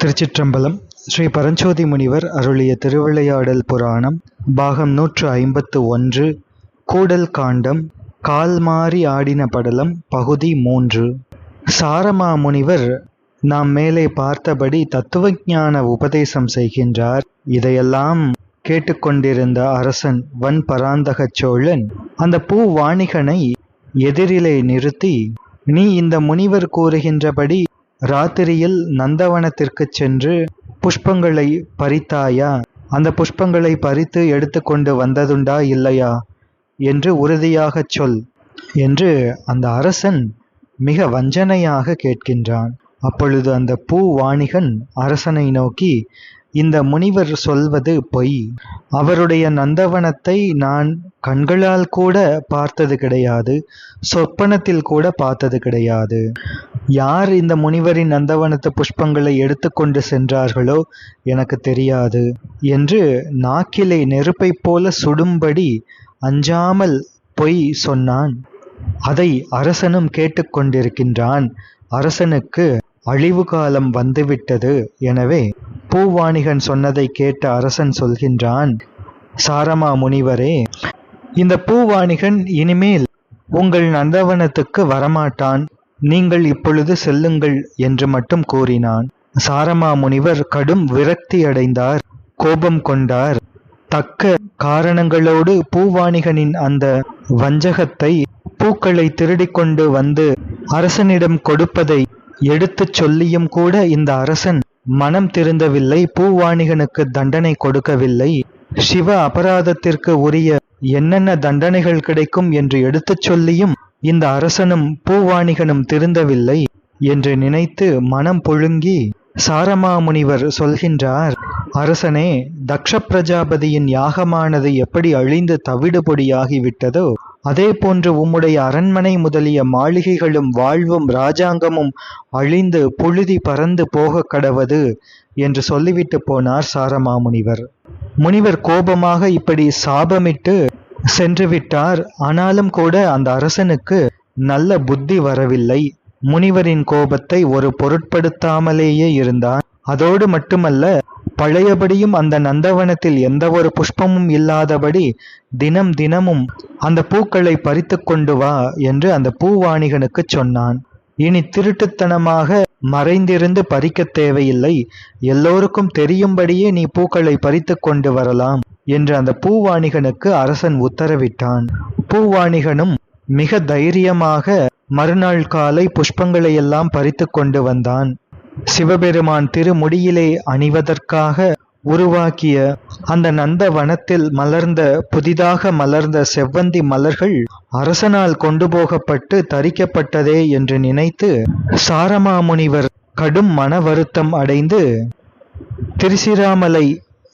திருச்சிற்றம்பலம் ஸ்ரீ பரஞ்சோதி முனிவர் அருளிய திருவிளையாடல் புராணம் பாகம் நூற்று ஐம்பத்து ஒன்று கூடல் காண்டம் கால் மாறி ஆடின படலம் பகுதி மூன்று. சாரமா முனிவர் நாம் மேலே பார்த்தபடி தத்துவ ஞான உபதேசம் செய்கின்றார். இதையெல்லாம் கேட்டுக்கொண்டிருந்த அரசன் வன் பராந்தகச் சோழன் அந்த பூ வாணிகனை எதிரிலே நிறுத்தி நீ இந்த முனிவர் கூறுகின்றபடி ராத்திரியில் நந்தவனத்திற்குச் சென்று புஷ்பங்களை பறித்தாயா? அந்த புஷ்பங்களை பறித்து எடுத்துக்கொண்டு வந்ததுண்டா இல்லையா? என்று உறுதியாகச் சொல் என்று அந்த அரசன் மிக வஞ்சனையாக கேட்கின்றான். அப்பொழுது அந்த பூ வாணிகன் அரசனை நோக்கி இந்த முனிவர் சொல்வது பொய். அவருடைய நந்தவனத்தை நான் கண்களால் கூட பார்த்தது கிடையாது சொப்பனத்தில் கூட பார்த்தது கிடையாது. யார் இந்த முனிவரின் நந்தவனத்து புஷ்பங்களை எடுத்துக்கொண்டு சென்றார்களோ எனக்கு தெரியாது என்று நாக்கிலே நெருப்பைப் போல சுடும்படி அஞ்சாமல் பொய் சொன்னான். அதை அரசனும் கேட்டுக்கொண்டிருக்கின்றான் அரசனுக்கு அழிவு காலம் வந்துவிட்டது. எனவே பூவாணிகன் சொன்னதை கேட்ட அரசன் சொல்கின்றான் சாரமா முனிவரே இந்த பூவாணிகன் இனிமேல் உங்கள் நந்தவனத்துக்கு வரமாட்டான். நீங்கள் இப்பொழுது செல்லுங்கள் என்று மட்டும் கூறினான். சாரமா முனிவர் கடும் விரக்தி அடைந்தார் கோபம் கொண்டார். தக்க காரணங்களோடு பூவாணிகனின் அந்த வஞ்சகத்தை பூக்களை திருடிக்கொண்டு வந்து அரசனிடம் கொடுப்பதை எடுத்துச் சொல்லியும் கூட இந்த அரசன் மனம் திருந்தவில்லை பூவாணிகனுக்கு தண்டனை கொடுக்கவில்லை. சிவ அபராதத்திற்கு உரிய என்னென்ன தண்டனைகள் கிடைக்கும் என்று எடுத்துச் சொல்லியும் இந்த அரசனும் பூவாணிகனும் திருந்தவில்லை என்று நினைத்து மனம் புழுங்கி சாரமாமுனிவர் சொல்கின்றார் அரசனே தக்ஷ பிரஜாபதியின் யாகமானது எப்படி அழிந்து தவிடுபொடியாகிவிட்டதோ அதே போன்று உம்முடைய அரண்மனை முதலிய மாளிகைகளும் வாழ்வும் ராஜாங்கமும் அழிந்து புழுதி பறந்து போக கடவது என்று சொல்லிவிட்டு போனார் சாரமாமுனிவர். முனிவர் கோபமாக இப்படி சாபமிட்டு சென்று விட்டார் ஆனாலும் கூட அந்த அரசனுக்கு நல்ல புத்தி வரவில்லை. முனிவரின் கோபத்தை ஒரு பொருட்படுத்தாமலேயே இருந்தார் அதோடு மட்டுமல்ல பழையபடியும் அந்த நந்தவனத்தில் எந்த ஒரு புஷ்பமும் இல்லாதபடி தினம் தினமும் அந்த பூக்களை பறித்து கொண்டு வா என்று அந்த பூவாணிகனுக்கு சொன்னான். இனி திருட்டுத்தனமாக மறைந்திருந்து பறிக்க தேவையில்லை. எல்லோருக்கும் தெரியும்படியே நீ பூக்களை பறித்து கொண்டு வரலாம் என்று அந்த பூவாணிகனுக்கு அரசன் உத்தரவிட்டான். பூவாணிகனும் மிக தைரியமாக மறுநாள் காலை புஷ்பங்களை எல்லாம் பறித்து கொண்டு வந்தான். சிவபெருமான் திருமுடியிலே அணிவதற்காக உருவாக்கிய அந்த நந்த வனத்தில் மலர்ந்த புதிதாக மலர்ந்த செவ்வந்தி மலர்கள் அரசனால் கொண்டு போகப்பட்டு தரிக்கப்பட்டதே என்று நினைத்து சாரமாமுனிவர் கடும் மன வருத்தம் அடைந்து திருசிராமலை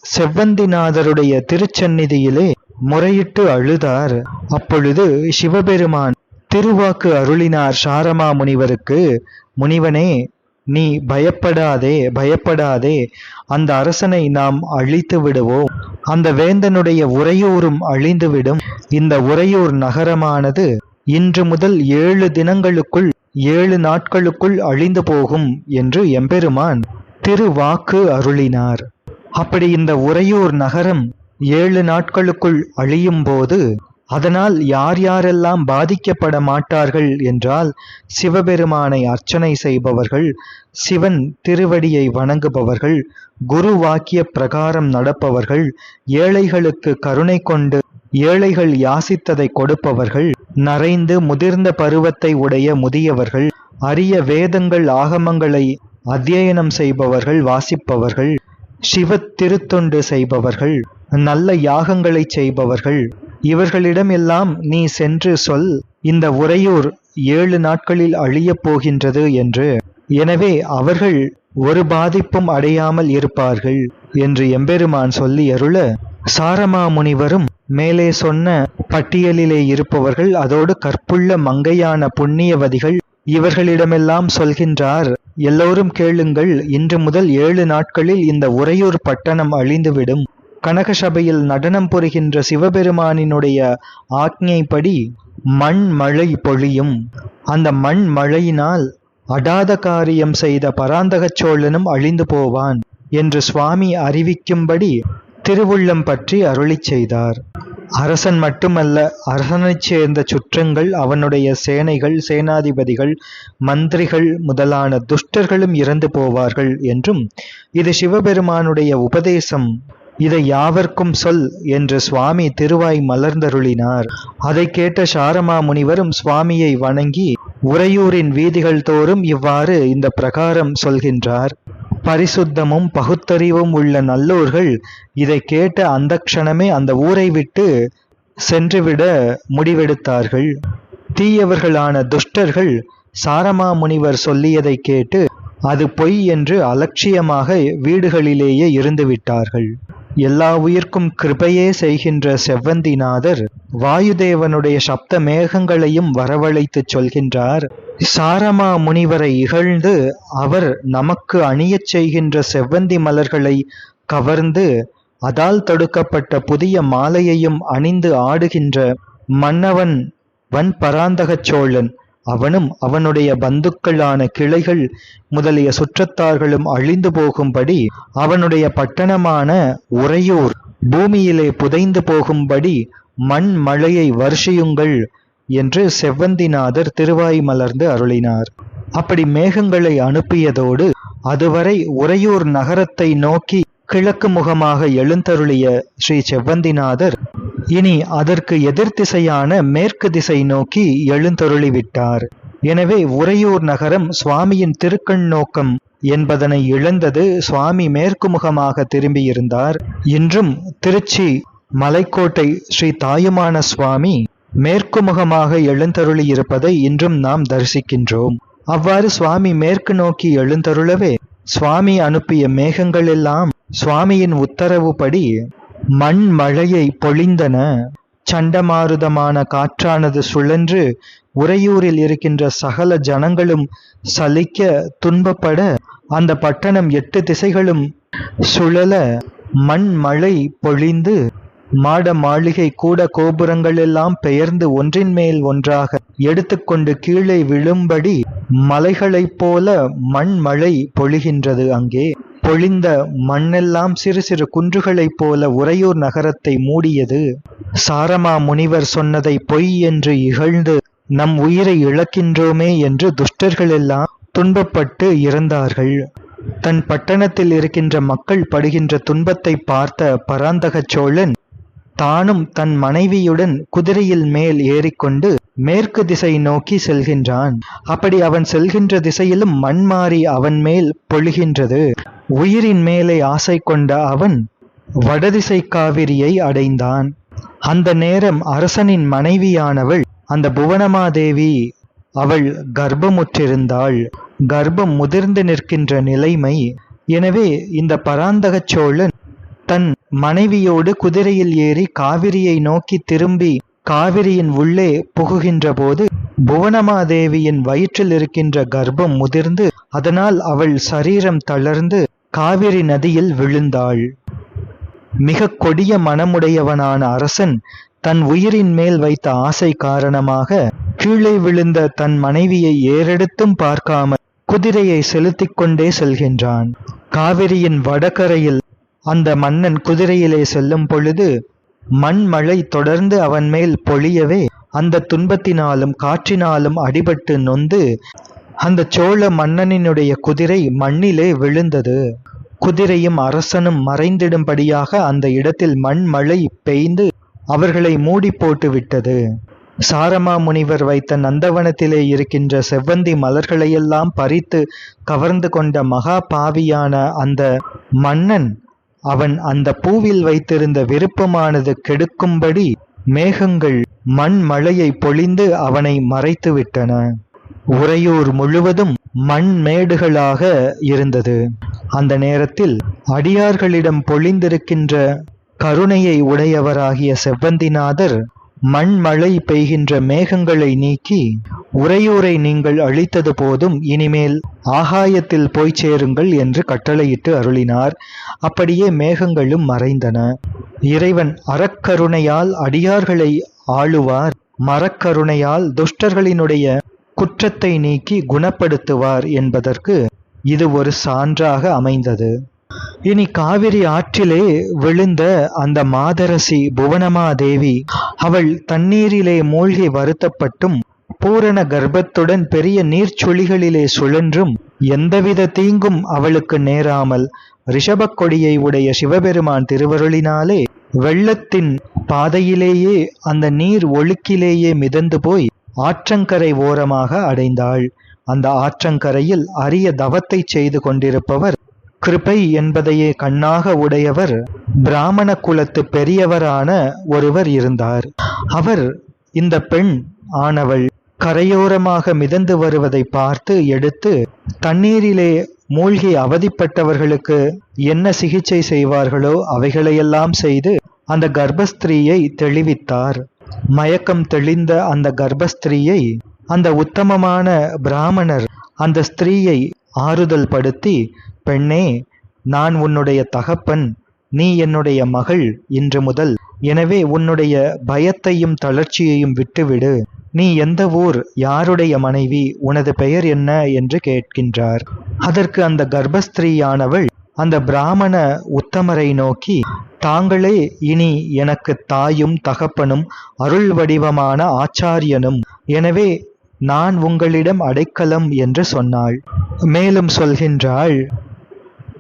செவ்வந்திநாதருடைய திருச்சந்நிதியிலே முறையிட்டு அழுதார். அப்பொழுது சிவபெருமான் திருவாக்கு அருளினார் சாரமா முனிவருக்கு முனிவனே நீ பயப்படாதே பயப்படாதே. அந்த அரசனை நாம் அழித்து விடுவோம். அந்த வேந்தனுடைய உறையூரும் அழிந்துவிடும். இந்த உறையூர் நகரமானது இன்று முதல் ஏழு தினங்களுக்குள் ஏழு நாட்களுக்குள் அழிந்து போகும் என்று எம்பெருமான் திருவாக்கு அருளினார். அப்படி இந்த உறையூர் நகரம் ஏழு நாட்களுக்குள் அழியும் போது அதனால் யார் யாரெல்லாம் பாதிக்கப்பட மாட்டார்கள் என்றால் சிவபெருமானை அர்ச்சனை செய்பவர்கள் சிவன் திருவடியை வணங்குபவர்கள் குரு வாக்கிய பிரகாரம் நடப்பவர்கள் ஏழைகளுக்கு கருணை கொண்டு ஏழைகள் யாசித்ததை கொடுப்பவர்கள் நரைந்து முதிர்ந்த பருவத்தை உடைய முதியவர்கள் அரிய வேதங்கள் ஆகமங்களை அத்தியனம் செய்பவர்கள் வாசிப்பவர்கள் சிவ திருத்தொண்டு செய்பவர்கள் நல்ல யாகங்களை செய்பவர்கள் இவர்களிடம் எல்லாம் நீ சென்று சொல் இந்த உறையூர் ஏழு நாட்களில் அழியப் போகின்றது என்று. எனவே அவர்கள் ஒரு பாதிப்பும் அடையாமல் இருப்பார்கள் என்று எம்பெருமான் சொல்லி அருள சாரமா முனிவரும் மேலே சொன்ன பட்டியலிலே இருப்பவர்கள் அதோடு கற்புள்ள மங்கையான புண்ணியவதிகள் இவர்களிடமெல்லாம் சொல்கின்றார் எல்லோரும் கேளுங்கள் இன்று முதல் ஏழு நாட்களில் இந்த உறையூர் பட்டணம் அழிந்துவிடும். கனக சபையில் நடனம் புரிகின்ற சிவபெருமானினுடைய ஆக்ஞைப்படி மண் மழை பொழியும். அந்த மண் மழையினால் அடாத காரியம் செய்த பராந்தகச் சோழனும் அழிந்து போவான் என்று சுவாமி அறிவிக்கும்படி திருவுள்ளம் பற்றி அருளிச் செய்தார். அரசன் மட்டுமல்ல அரசனைச் சேர்ந்த சுற்றங்கள் அவனுடைய சேனைகள் சேனாதிபதிகள் மந்திரிகள் முதலான துஷ்டர்களும் இறந்து போவார்கள் என்றும் இது சிவபெருமானுடைய உபதேசம். இதை யாவர்க்கும் சொல் என்று சுவாமி திருவாய் மலர்ந்தருளினார். அதை கேட்ட சாரமா முனிவரும் சுவாமியை வணங்கி உறையூரின் வீதிகள் தோறும் இவ்வாறு இந்த பிரகாரம் சொல்கின்றார். பரிசுத்தமும் பகுத்தறிவும் உள்ள நல்லோர்கள் இதை கேட்ட அந்த க்ஷணமே அந்த ஊரை விட்டு சென்றுவிட முடிவெடுத்தார்கள். தீயவர்களான துஷ்டர்கள் சாரமா முனிவர் சொல்லியதை கேட்டு அது பொய் என்று அலட்சியமாக வீடுகளிலேயே இருந்துவிட்டார்கள். எல்லா உயிர்க்கும் கிருபையே செய்கின்ற செவ்வந்திநாதர் வாயுதேவனுடைய சப்த மேகங்களையும் வரவழைத்துச் சொல்கின்றார். சாரமா முனிவரை இகழ்ந்து அவர் நமக்கு அணியச் செய்கின்ற செவ்வந்தி மலர்களை கவர்ந்து அதால் தடுக்கப்பட்ட புதிய மாலையையும் அணிந்து ஆடுகின்ற மன்னவன் வன் பராந்தகச் சோழன். அவனும் அவனுடைய பந்துக்களான கிளைகள் முதலிய சுற்றத்தார்களும் அழிந்து போகும்படி அவனுடைய பட்டணமான உறையூர் பூமியிலே புதைந்து போகும்படி மண் மழையை வருஷியுங்கள் என்று செவ்வந்திநாதர் திருவாய் மலர்ந்து அருளினார். அப்படி மேகங்களை அனுப்பியதோடு அதுவரை உறையூர் நகரத்தை நோக்கி கிழக்கு முகமாக எழுந்தருளிய ஸ்ரீ செவ்வந்திநாதர் இனி அதற்கு எதிர் திசையான மேற்கு திசை நோக்கி எழுந்தருளிவிட்டார். எனவே உறையூர் நகரம் சுவாமியின் திருக்கண் நோக்கம் என்பதனை இழந்தது சுவாமி மேற்கு முகமாக திரும்பியிருந்தார். இன்றும் திருச்சி மலைக்கோட்டை ஸ்ரீ தாயுமான சுவாமி மேற்கு முகமாக எழுந்தருளி இருப்பதை இன்றும் நாம் தரிசிக்கின்றோம். அவ்வாறு சுவாமி மேற்கு நோக்கி எழுந்தருளவே சுவாமி அனுப்பிய மேகங்கள் எல்லாம் சுவாமியின் உத்தரவுப்படி மண் மழையை பொழிந்தன. சண்டமாருதமான காற்றானது சுழன்று உறையூரில் இருக்கின்ற சகல ஜனங்களும் சலிக்க துன்பப்பட அந்த பட்டணம் எட்டு திசைகளும் சுழல மண் மழை பொழிந்து மாட மாளிகை கூட கோபுரங்களெல்லாம் பெயர்ந்து ஒன்றின் மேல் ஒன்றாக எடுத்துக்கொண்டு கீழே விழும்படி மலைகளைப் போல மண் மழை பொழிகின்றது அங்கே. பொழிந்த மண்ணெல்லாம் சிறு சிறு குன்றுகளைப் போல உறையூர் நகரத்தை மூடியது. சாரமா முனிவர் சொன்னதை பொய் என்று இகழ்ந்து நம் உயிரை இழக்கின்றோமே என்று துஷ்டர்களெல்லாம் துன்பப்பட்டு இறந்தார்கள். தன் பட்டணத்தில் இருக்கின்ற மக்கள் படுகின்ற துன்பத்தை பார்த்த பராந்தகச் சோழன் தானும் தன் மனைவியுடன் குதிரையில் மேல் ஏறிக்கொண்டு மேற்கு திசை நோக்கி செல்கின்றான். அப்படி அவன் செல்கின்ற திசையிலும் மண் மாறி அவன் மேல் பொழிகின்றது. உயிரின் மேலே ஆசை கொண்ட அவன் வடதிசை காவிரியை அடைந்தான். அந்த நேரம் அரசனின் மனைவியானவள் அந்த புவனமாதேவி அவள் கர்ப்பமுற்றிருந்தாள். கர்ப்பம் முதிர்ந்து நிற்கின்ற நிலைமை. எனவே இந்த பராந்தகச் சோழன் தன் மனைவியோடு குதிரையில் ஏறி காவிரியை நோக்கி திரும்பி காவிரியின் உள்ளே புகுகின்ற போது புவனமாதேவியின் வயிற்றில் இருக்கின்ற கர்ப்பம் முதிர்ந்து அதனால் அவள் சரீரம் தளர்ந்து காவிரி நதியில் விழுந்தாள். மிக கொடிய மனமுடையவனான அரசன் தன் உயிரின் மேல் வைத்த ஆசை காரணமாக கீழே விழுந்த தன் மனைவியை ஏறெடுத்தும் பார்க்காமல் குதிரையை செலுத்திக் கொண்டே செல்கின்றான். காவிரியின் வடகரையில் அந்த மன்னன் குதிரையிலே செல்லும் பொழுது மண்மழை தொடர்ந்து அவன் மேல் பொழியவே அந்த துன்பத்தினாலும் காற்றினாலும் அடிபட்டு நொந்து அந்த சோழ மன்னனினுடைய குதிரை மண்ணிலே விழுந்தது. குதிரையும் அரசனும் மறைந்திடும்படியாக அந்த இடத்தில் மண் மழை பெய்ந்து அவர்களை மூடி போட்டு விட்டது. சாரமா முனிவர் வைத்த நந்தவனத்திலே இருக்கின்ற செவ்வந்தி மலர்களையெல்லாம் பறித்து கவர்ந்து கொண்ட மகா பாவியான அந்த மன்னன் அவன் அந்த பூவில் வைத்திருந்த விருப்பமானது கெடுக்கும்படி மேகங்கள் மண் மழையை பொழிந்து அவனை மறைத்து விட்டன உறையூர் முழுவதும் மண் மேடுகளாக இருந்தது. அந்த நேரத்தில் அடியார்களிடம் பொழிந்திருக்கின்ற கருணையை உடையவராகிய செவ்வந்திநாதர் மண் மழை பெய்கின்ற மேகங்களை நீக்கி உறையூரை நீங்கள் அழித்தது போதும் இனிமேல் ஆகாயத்தில் போய் சேருங்கள் என்று கட்டளையிட்டு அருளினார். அப்படியே மேகங்களும் மறைந்தன. இறைவன் அறக்கருணையால் அடியார்களை ஆளுவார். மரக்கருணையால் துஷ்டர்களினுடைய குற்றத்தை நீக்கி குணப்படுத்துவார் என்பதற்கு இது ஒரு சான்றாக அமைந்தது. இனி காவிரி ஆற்றிலே விழுந்த அந்த மாதரசி புவனமாதேவி அவள் தண்ணீரிலே மூழ்கி வருத்தப்பட்டும் பூரண கர்ப்பத்துடன் பெரிய நீர்ச்சுழிகளிலே சுழன்றும் எந்தவித தீங்கும் அவளுக்கு நேராமல் ரிஷபக் கொடியை உடைய சிவபெருமான் திருவருளினாலே வெள்ளத்தின் பாதையிலேயே அந்த நீர் ஒழுக்கிலேயே மிதந்து போய் ஆற்றங்கரை ஓரமாக அடைந்தாள். அந்த ஆற்றங்கரையில் அரிய தவத்தை செய்து கொண்டிருப்பவர் கிருபை என்பதையே கண்ணாக உடையவர் பிராமண குலத்து பெரியவரான ஒருவர் இருந்தார். அவர் இந்த பெண் ஆனவள். கரையோரமாக மிதந்து வருவதை பார்த்து எடுத்து தண்ணீரிலே மூழ்கி அவதிப்பட்டவர்களுக்கு என்ன சிகிச்சை செய்வார்களோ அவைகளையெல்லாம் செய்து அந்த கர்ப்பஸ்திரீயை தெளிவித்தார். மயக்கம் தெளிந்த அந்த கர்ப்பஸ்திரீயை அந்த உத்தமமான பிராமணர் அந்த ஸ்திரீயை ஆறுதல் படுத்தி பெண்ணே நான் உன்னுடைய தகப்பன் நீ என்னுடைய மகள் இன்று முதல். எனவே உன்னுடைய பயத்தையும் தளர்ச்சியையும் விட்டுவிடு. நீ எந்த ஊர் யாருடைய மனைவி உனது பெயர் என்ன என்று கேட்கின்றார். அதற்கு அந்த கர்ப்பஸ்திரீயானவள் அந்த பிராமண உத்தமரை நோக்கி தாங்களே இனி எனக்கு தாயும் தகப்பனும் அருள் வடிவமான ஆச்சாரியனும். எனவே நான் உங்களிடம் அடைக்கலம் என்று சொன்னாள். மேலும் சொல்கின்றாள்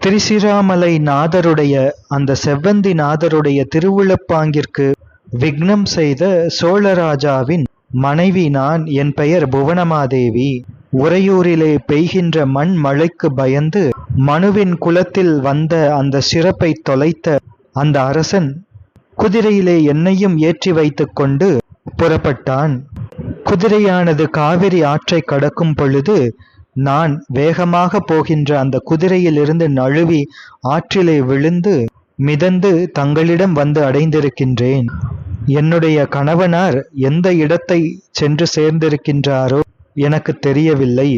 திருச்சிராமலை நாதருடைய அந்த செவ்வந்தி நாதருடைய திருவுளப்பாங்கிற்கு விக்னம் செய்த சோழராஜாவின் மனைவி நான் என் பெயர் புவனமாதேவி. உறையூரிலே பெய்கின்ற மண் மழைக்கு பயந்து மனுவின் குலத்தில் வந்த அந்த சிறப்பை தொலைத்த அந்த அரசன் குதிரையிலே என்னையும் ஏற்றி வைத்துக் கொண்டு புறப்பட்டான். குதிரையானது காவிரி ஆற்றை கடக்கும் பொழுது நான் வேகமாக போகின்ற அந்த குதிரையிலிருந்து நழுவி ஆற்றிலே விழுந்து மிதந்து தங்களிடம் வந்து அடைந்திருக்கின்றேன். என்னுடைய கணவனார் எந்த இடத்தை சென்று சேர்ந்திருக்கின்றாரோ எனக்கு தெரியவில்லை.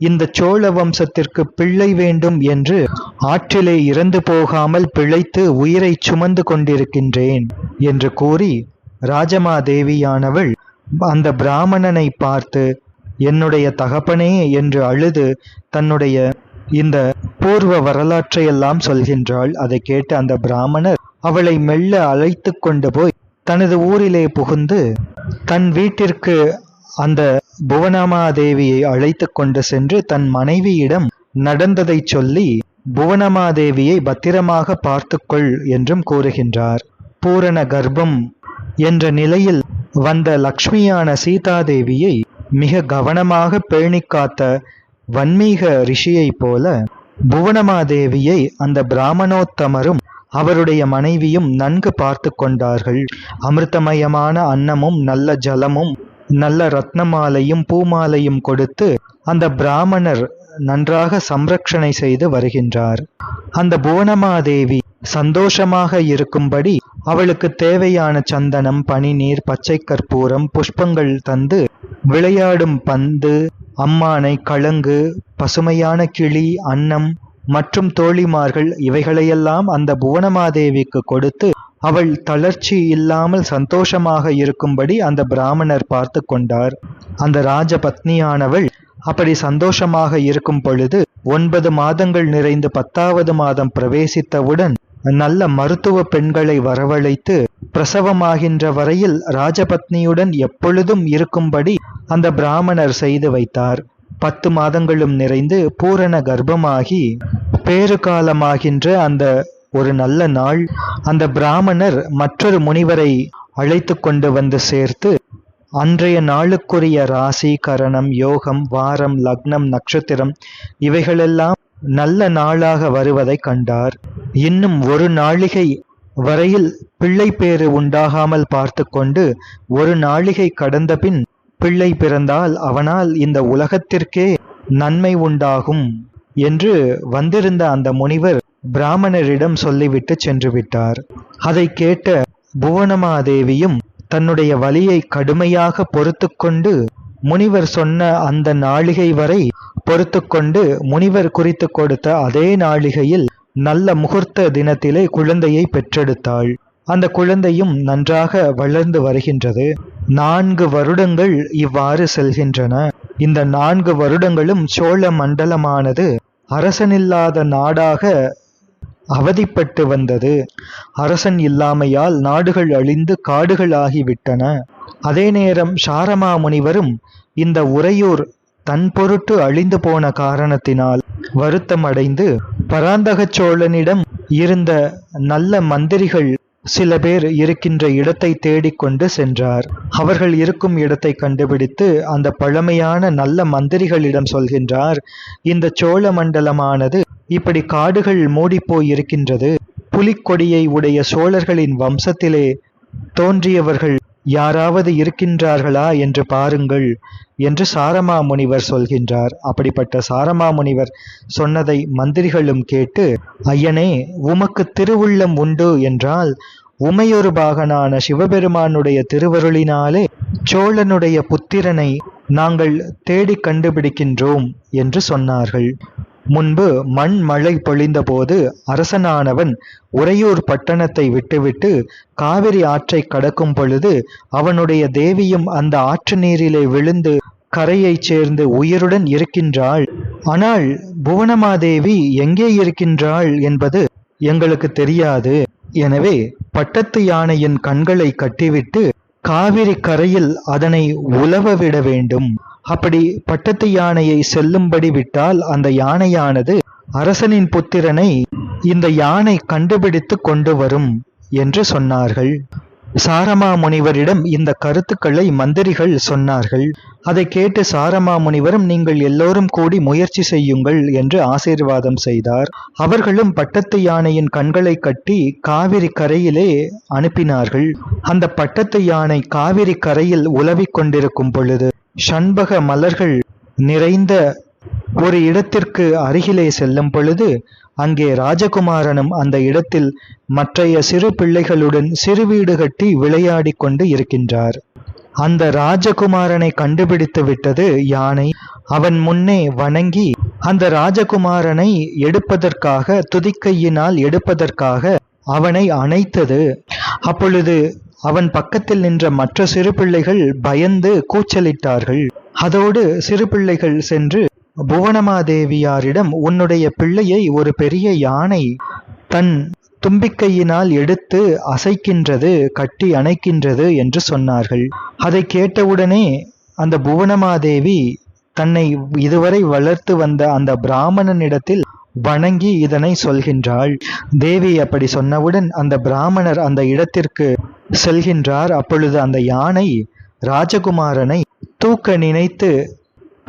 இந்த சோழ வம்சத்திற்கு பிள்ளை வேண்டும் என்று ஆற்றிலே இறந்து போகாமல் பிழைத்து உயிரை சுமந்து கொண்டிருக்கின்றேன் என்று கூறி ராஜமாதேவியானவள் அந்த பிராமணனை பார்த்து என்னுடைய தகப்பனே என்று அழுது தன்னுடைய இந்த பூர்வ வரலாற்றையெல்லாம் சொல்கின்றாள். அதை கேட்டு அந்த பிராமணர் அவளை மெல்ல அழைத்து கொண்டு போய் தனது ஊரிலே புகுந்து தன் வீட்டிற்கு அந்த புவனமாதேவியை அழைத்து கொண்டு சென்று தன் மனைவியிடம் நடந்ததை சொல்லி புவனமாதேவியை பத்திரமாக பார்த்துக்கொள் என்றும் கூறுகின்றார். பூரண கர்ப்பம் என்ற நிலையில் வந்த லக்ஷ்மியான சீதாதேவியை மிக கவனமாக பேணி காத்த வன்மீக ரிஷியைப் போல புவனமாதேவியை அந்த பிராமணோத்தமரும் அவருடைய மனைவியும் நன்கு பார்த்து கொண்டார்கள். அமிர்தமயமான அன்னமும் நல்ல ஜலமும் நல்ல ரத்னமாலையும் பூமாலையும் கொடுத்து அந்த பிராமணர் நன்றாக சம்ரக்ஷணை செய்து வருகின்றார். அந்த புவனமாதேவி சந்தோஷமாக இருக்கும்படி அவளுக்கு தேவையான சந்தனம் பனிநீர் பச்சை கற்பூரம் புஷ்பங்கள் தந்து விளையாடும் பந்து அம்மானை கழங்கு பசுமையான கிளி அன்னம் மற்றும் தோழிமார்கள் இவைகளையெல்லாம் அந்த புவனமாதேவிக்கு கொடுத்து அவள் தளர்ச்சி இல்லாமல் சந்தோஷமாக இருக்கும்படி அந்த பிராமணர் பார்த்து கொண்டார். அந்த ராஜ பத்னியானவள் அப்படி சந்தோஷமாக இருக்கும் பொழுது ஒன்பது மாதங்கள் நிறைந்து பத்தாவது மாதம் பிரவேசித்தவுடன் நல்ல மருத்துவ பெண்களை வரவழைத்து பிரசவமாகின்ற வரையில் ராஜபத்னியுடன் எப்பொழுதும் இருக்கும்படி அந்த பிராமணர் செய்து வைத்தார். பத்து மாதங்களும் நிறைந்து பூரண கர்ப்பமாகி பேறு காலமாகின்ற அந்த ஒரு நல்ல நாள் அந்த பிராமணர் மற்றொரு முனிவரை அழைத்து கொண்டு வந்து சேர்த்து அன்றைய நாளுக்குரிய ராசி கரணம் யோகம் வாரம் லக்னம் நட்சத்திரம் இவைகளெல்லாம் நல்ல நாளாக வருவதை கண்டார். இன்னும் ஒரு நாளிகை வரையில் பிள்ளை பேறு உண்டாகாமல் பார்த்து கொண்டு ஒரு நாளிகை கடந்த பின் பிள்ளை பிறந்தால் அவனால் இந்த உலகத்திற்கே நன்மை உண்டாகும் என்று வந்திருந்த அந்த முனிவர் பிராமணரிடம் சொல்லிவிட்டு சென்று விட்டார் அதை கேட்ட புவனமாதேவியும் தன்னுடைய வலியை கடுமையாக பொறுத்து கொண்டு முனிவர் சொன்ன அந்த நாளிகை வரை பொறுத்து கொண்டு முனிவர் குறித்து கொடுத்த அதே நாளிகையில் நல்ல முகூர்த்த தினத்திலே குழந்தையை பெற்றெடுத்தாள். அந்த குழந்தையும் நன்றாக வளர்ந்து வருகின்றது. நான்கு வருடங்கள் இவ்வாறு செல்கின்றன. இந்த நான்கு வருடங்களும் சோழ மண்டலமானது அரசனில்லாத நாடாக அவதிப்பட்டு வந்தது. அரசன் இல்லாமையால் நாடுகள் அழிந்து காடுகள் ஆகிவிட்டன. அதே நேரம் சாரமா முனிவரும் இந்த உறையூர் தன் பொருட்டு அழிந்து போன காரணத்தினால் வருத்தம் அடைந்து பராந்தக சோழனிடம் இருந்த நல்ல மந்திரிகள் சில பேர் இருக்கின்ற இடத்தை தேடிக்கொண்டு சென்றார். அவர்கள் இருக்கும் இடத்தை கண்டுபிடித்து அந்த பழமையான நல்ல மந்திரிகளிடம் சொல்கின்றார் இந்த சோழ மண்டலமானது இப்படி காடுகள் மூடிப்போய் இருக்கின்றது புலிக்கொடியை உடைய சோழர்களின் வம்சத்திலே தோன்றியவர்கள் யாராவது இருக்கின்றார்களா என்று பாருங்கள் என்று சாரமா முனிவர் சொல்கின்றார். அப்படிப்பட்ட சாரமா முனிவர் சொன்னதை மந்திரிகளும் கேட்டு ஐயனே உமக்கு திருவுள்ளம் உண்டு என்றால் உமையொரு பாகனான சிவபெருமானுடைய திருவருளினாலே சோழனுடைய புத்திரனை நாங்கள் தேடி கண்டுபிடிக்கின்றோம் என்று சொன்னார்கள். முன்பு மண் மழை பொழிந்தபோது அரசனானவன் உறையூர் பட்டணத்தை விட்டுவிட்டு காவிரி ஆற்றை கடக்கும் பொழுது அவனுடைய தேவியும் அந்த ஆற்று நீரிலே விழுந்து கரையைச் சேர்ந்து உயிருடன் இருக்கின்றாள். ஆனால் புவனமாதேவி எங்கே இருக்கின்றாள் என்பது எங்களுக்கு தெரியாது. எனவே பட்டத்து யானையின் கண்களை கட்டிவிட்டு காவிரி கரையில் அதனை உலவ விட வேண்டும். அப்படி பட்டத்து யானையை செல்லும்படி விட்டால் அந்த யானையானது அரசனின் புத்திரனை இந்த யானை கண்டுபிடித்து கொண்டு வரும் என்று சொன்னார்கள். சாரமா முனிவரிடம் இந்த கருத்துக்களை மந்திரிகள் சொன்னார்கள். அதை கேட்டு சாரமா முனிவரும் நீங்கள் எல்லோரும் கூடி முயற்சி செய்யுங்கள் என்று ஆசீர்வாதம் செய்தார். அவர்களும் பட்டத்து யானையின் கண்களை கட்டி காவிரி கரையிலே அனுப்பினார்கள். அந்த பட்டத்து யானை காவிரி கரையில் உலவிக் கொண்டிருக்கும் பொழுது சண்பக மலர்கள் நிறைந்த ஒரு இடத்திற்கு அருகிலே செல்லும் பொழுது அங்கே ராஜகுமாரனும் அந்த இடத்தில் மற்றைய சிறு பிள்ளைகளுடன் சிறு வீடு கட்டி விளையாடிக் கொண்டு இருக்கின்றார். அந்த ராஜகுமாரனை கண்டுபிடித்து விட்டது யானை. அவன் முன்னே வணங்கி அந்த ராஜகுமாரனை எடுப்பதற்காக துதிக்கையினால் எடுப்பதற்காக அவனை அணைத்தது. அப்பொழுது அவன் பக்கத்தில் நின்ற மற்ற சிறு பிள்ளைகள் பயந்து கூச்சலிட்டார்கள். அதோடு சிறு பிள்ளைகள் சென்று புவனமாதேவியாரிடம் உன்னுடைய பிள்ளையை ஒரு பெரிய யானை தன் தும்பிக்கையினால் எடுத்து அசைக்கின்றது கட்டி அணைக்கின்றது என்று சொன்னார்கள். அதை கேட்டவுடனே அந்த புவனமாதேவி தன்னை இதுவரை வளர்த்து வந்த அந்த பிராமணனிடத்தில் வணங்கி இதனை சொல்கின்றாள். தேவி அப்படி சொன்னவுடன் அந்த பிராமணர் அந்த இடத்திற்கு செல்கின்றார். அப்பொழுது அந்த யானை ராஜகுமாரனை தூக்க நினைத்து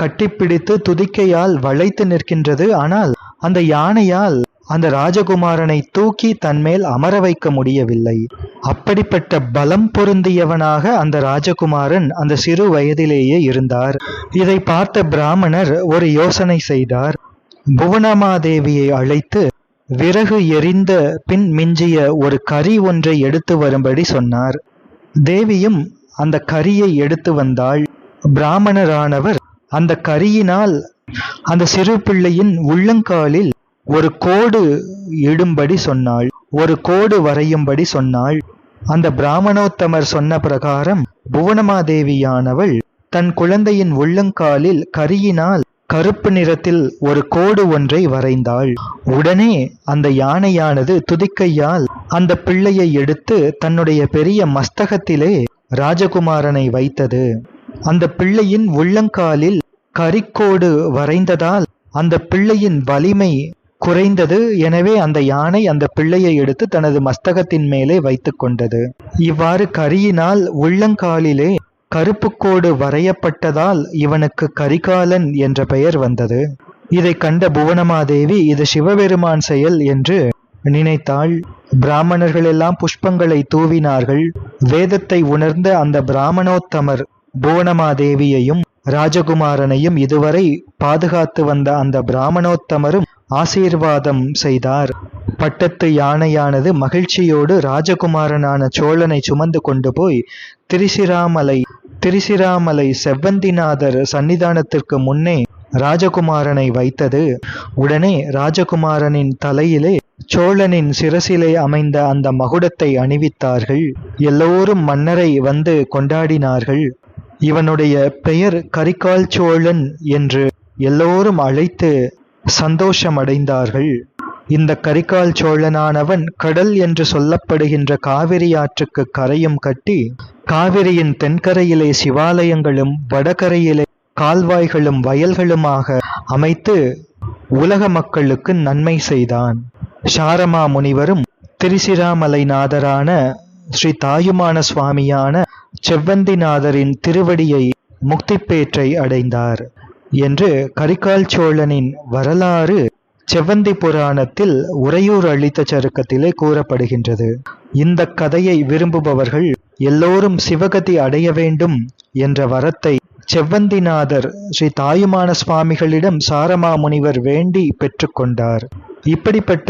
கட்டிப்பிடித்து துதிக்கையால் வளைத்து நிற்கின்றது. ஆனால் அந்த யானையால் அந்த ராஜகுமாரனை தூக்கி தன்மேல் அமர வைக்க முடியவில்லை. அப்படிப்பட்ட பலம் பொருந்தியவனாக அந்த ராஜகுமாரன் அந்த சிறு வயதிலேயே இருந்தார். இதை பார்த்த பிராமணர் ஒரு யோசனை செய்தார். புவனமாதேவியை அழைத்து விறகு எரிந்த பின் மிஞ்சிய ஒரு கறி ஒன்றை எடுத்து வரும்படி சொன்னார். தேவியும் அந்த கரியை எடுத்து வந்தாள். பிராமணரானவர் அந்த கரியினால் அந்த சிறு பிள்ளையின் உள்ளங்காலில் ஒரு கோடு இடும்படி சொன்னாள். ஒரு கோடு வரையும்படி சொன்னாள். அந்த பிராமணோத்தமர் சொன்ன பிரகாரம் புவனமாதேவியானவள் தன் குழந்தையின் உள்ளங்காலில் கரியினால் கருப்பு நிறத்தில் ஒரு கோடு ஒன்றை வரைந்தாள். உடனே அந்த யானையானது துதிக்கையால் அந்த பிள்ளையை எடுத்து தன்னுடைய பெரிய மஸ்தகத்திலே ராஜகுமாரனை வைத்தது. அந்த பிள்ளையின் உள்ளங்காலில் கரிக்கோடு வரைந்ததால் அந்த பிள்ளையின் வலிமை குறைந்தது. எனவே அந்த யானை அந்த பிள்ளையை எடுத்து தனது மஸ்தகத்தின் மேலே வைத்து கொண்டது. இவ்வாறு கரியினால் உள்ளங்காலிலே கருப்பு கோடு வரையப்பட்டதால் இவனுக்கு கரிகாலன் என்ற பெயர் வந்தது. இதை கண்ட புவனமாதேவி இது சிவபெருமான் செயல் என்று நினைத்தாள். பிராமணர்கள் எல்லாம் புஷ்பங்களை தூவினார்கள். வேதத்தை உணர்ந்த அந்த பிராமணோத்தமர் புவனமாதேவியையும் ராஜகுமாரனையும் இதுவரை பாதுகாத்து வந்த அந்த பிராமணோத்தமரும் ஆசீர்வாதம் செய்தார். பட்டத்து யானையானது மகிழ்ச்சியோடு ராஜகுமாரனான சோழனை சுமந்து கொண்டு போய் திரிசிராமலை திருசிராமலை செவ்வந்திநாதர் சன்னிதானத்திற்கு முன்னே ராஜகுமாரனை வைத்தது. உடனே ராஜகுமாரனின் தலையிலே சோழனின் சிரசிலே அமைந்த அந்த மகுடத்தை அணிவித்தார்கள். எல்லோரும் மன்னரை வந்து கொண்டாடினார்கள். இவனுடைய பெயர் கரிகால் சோழன் என்று எல்லோரும் அழைத்து சந்தோஷமடைந்தார்கள். இந்த கரிகால் சோழனானவன் கடல் என்று சொல்லப்படுகின்ற காவிரி ஆற்றுக்கு கரையும் கட்டி காவிரியின் தென்கரையிலே சிவாலயங்களும் வடகரையிலே கால்வாய்களும் வயல்களுமாக அமைத்து உலக மக்களுக்கு நன்மை செய்தான். சாரமா முனிவரும் திரிசிராமலைநாதரான ஸ்ரீ தாயுமான சுவாமியான செவ்வந்திநாதரின் திருவடியை முக்திப்பேற்றை அடைந்தார் என்று கரிகால் சோழனின் வரலாறு செவ்வந்தி புராணத்தில் உறையூர் அளித்த சருக்கத்திலே கூறப்படுகின்றது. இந்த கதையை விரும்புபவர்கள் எல்லோரும் சிவகதி அடைய வேண்டும் என்ற வரத்தை செவ்வந்திநாதர் ஸ்ரீ தாயுமான சுவாமிகளிடம் சாரமா முனிவர் வேண்டி பெற்றுக்கொண்டார் இப்படிப்பட்ட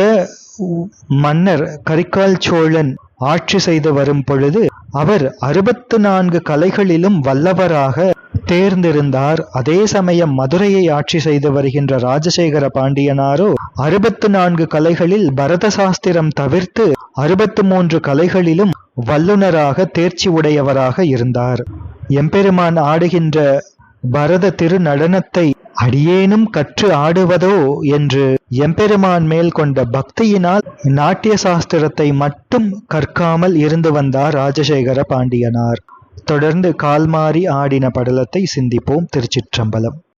மன்னர் கரிகால் சோழன் ஆட்சி செய்து வரும் பொழுது அவர் அறுபத்து நான்கு கலைகளிலும் வல்லவராக தேர்ந்திருந்தார். அதே சமயம் மதுரையை ஆட்சி செய்து வருகின்ற ராஜசேகர பாண்டியனாரோ அறுபத்து நான்கு கலைகளில் பரத சாஸ்திரம் தவிர்த்து அறுபத்து மூன்று கலைகளிலும் வல்லுனராக தேர்ச்சி உடையவராக இருந்தார். எம்பெருமான் ஆடுகின்ற பரத திரு நடனத்தை அடியேனும் கற்று ஆடுவதோ என்று எம்பெருமான் மேல் கொண்ட பக்தியினால் நாட்டிய சாஸ்திரத்தை மட்டும் கற்காமல் இருந்து வந்தார் ராஜசேகர பாண்டியனார். தொடர்ந்து கால்மாறி ஆடின படலத்தை சிந்திப்போம் திருச்சிற்றம்பலம்.